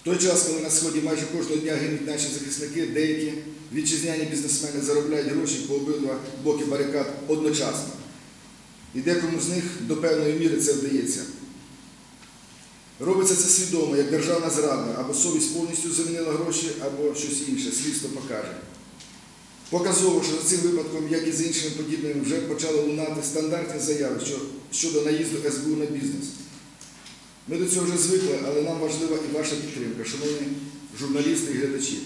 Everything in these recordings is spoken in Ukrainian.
В той час, коли на сході майже кожного дня гинуть наші захисники, деякі вітчизняні бізнесмени заробляють гроші по обидва боки барикад одночасно. І декому з них до певної міри це вдається. Робиться це свідомо, як державна зрада, або совість повністю замінила гроші, або щось інше, слідство покаже. Показово, що за цим випадком, як і з іншими подібними, вже почали лунати стандартні заяви щодо наїзду СБУ на бізнес. Ми до цього вже звикли, але нам важлива і ваша підтримка, шановні журналісти і глядачі.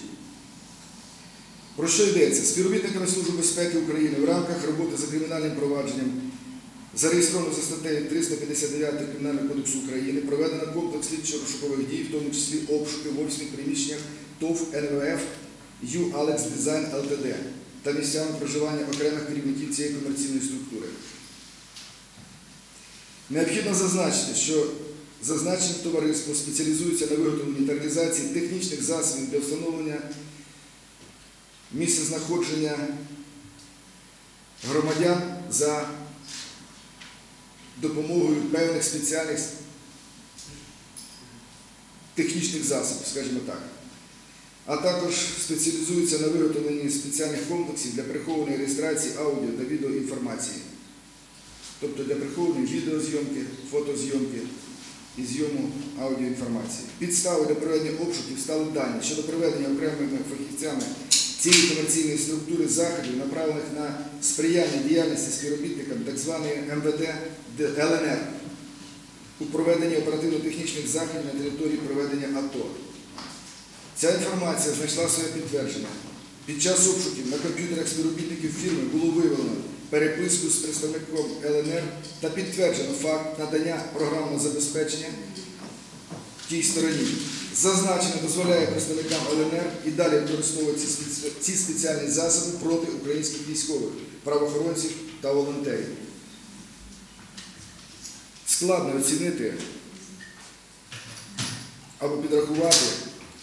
Про що йдеться? Співробітниками Служби безпеки України в рамках роботи за кримінальним провадженням зареєстровано за статтею 359 Кримінального кодексу України проведено комплекс слідчо-розшукових дій, в тому числі обшуки в офісних приміщеннях ТОВ НВФ Ю Алекс Дизайн ЛТД та місцями проживання окремих керівників цієї комерційної структури. Необхідно зазначити, що зазначене товариство спеціалізується на виготовленні та реалізації технічних засобів для встановлення місця знаходження громадян за допомогою певних спеціальних технічних засобів, скажімо так. А також спеціалізується на виготовленні спеціальних комплексів для прихованої реєстрації аудіо та відеоінформації, тобто для прихованої відеозйомки, фотозйомки і зйому аудіоінформації. Підставою для проведення обшуків стали дані щодо проведення окремими фахівцями цієї комерційної структури заходів, направлених на сприяння діяльності співробітникам так званої МВД ЛНР у проведенні оперативно-технічних заходів на території проведення АТО. Ця інформація знайшла своє підтвердження. Під час обшуків на комп'ютерах співробітників фірми було виявлено переписку з представником ЛНР та підтверджено факт надання програмного забезпечення тій стороні. Зазначено дозволяє представникам ЛНР і далі використовувати ці спеціальні засоби проти українських військових, правоохоронців та волонтерів. Складно оцінити або підрахувати,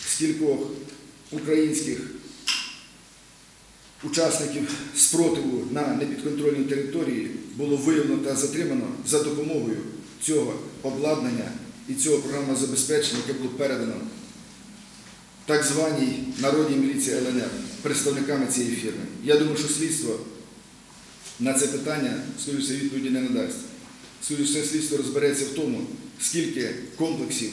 скількох українських учасників спротиву на непідконтрольній території було виявлено та затримано за допомогою цього обладнання і цього програмного забезпечення, яке було передано так званій народній міліції ЛНР представниками цієї фірми. Я думаю, що слідство на це питання, скоріше, відповіді не надасть. Скоріше, слідство розбереться в тому, скільки комплексів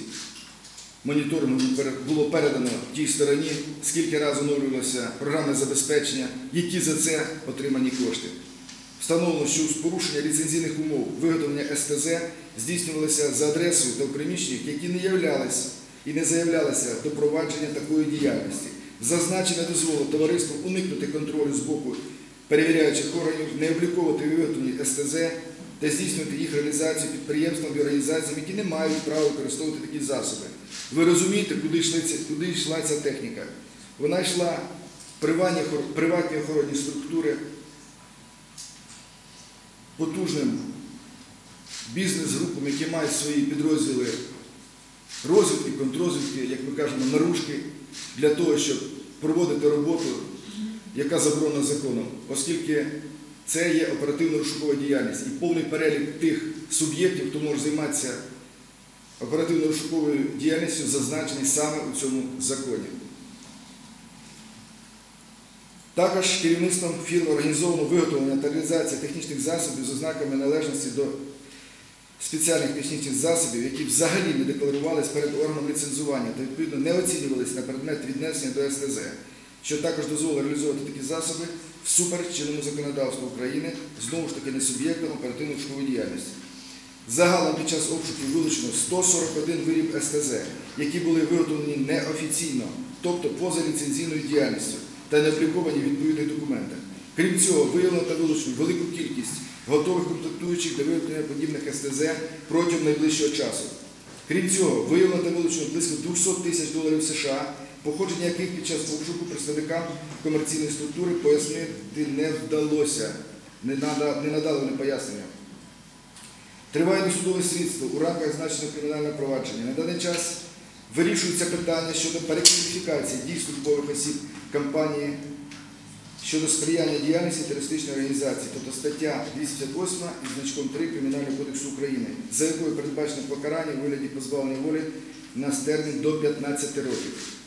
моніторингу було передано тій стороні, скільки разів оновлювалося програмне забезпечення, які за це отримані кошти. Встановлено, що з порушення ліцензійних умов виготовлення СТЗ здійснювалося за адресою та в приміщеннях, які не являлися і не заявлялися до провадження такої діяльності. Зазначене дозволило товариству уникнути контролю з боку перевіряючих органів, не обліковувати виготовлені СТЗ та здійснювати їх реалізацію підприємствам і організаціям, які не мають права використовувати такі засоби. Ви розумієте, куди, йшли ці- куди йшла ця техніка? Вона йшла в приватні, приватні охоронні структури, потужним бізнес-групам, які мають свої підрозділи розвідки, контрозвідки, як ми кажемо, наружки, для того, щоб проводити роботу, яка заборонена законом, оскільки це є оперативно-розшукова діяльність і повний перелік тих суб'єктів, хто може займатися оперативно-розшуковою діяльністю, зазначений саме у цьому законі. Також керівництвом фірми організовано виготовлення та реалізація технічних засобів з ознаками належності до спеціальних технічних засобів, які взагалі не декларувалися перед органом ліцензування та відповідно не оцінювалися на предмет віднесення до СТЗ, що також дозволить реалізовувати такі засоби всупереч чинному законодавству України, знову ж таки не суб'єктом оперативно-шукової діяльності. Загалом під час обшуків вилучено 141 виріб СТЗ, які були виготовлені неофіційно, тобто поза ліцензійною діяльністю та не обліковані відповідних документах. Крім цього, виявлено та вилучено велику кількість готових комплектуючих для виготовлення подібних СТЗ протягом найближчого часу. Крім цього, виявлено та вилучено близько 200 тисяч доларів США, походження яких під час обшуку представникам комерційної структури пояснити не вдалося, не, нада- не надали вони пояснення. Триває досудове слідство у рамках значеного кримінального провадження. На даний час вирішується питання щодо перекваліфікації дій службових осіб компанії щодо сприяння діяльності терористичної організації, тобто стаття 258 із значком 3 Кримінального кодексу України, за якою передбачено покарання у вигляді позбавлення волі на термін до 15 років.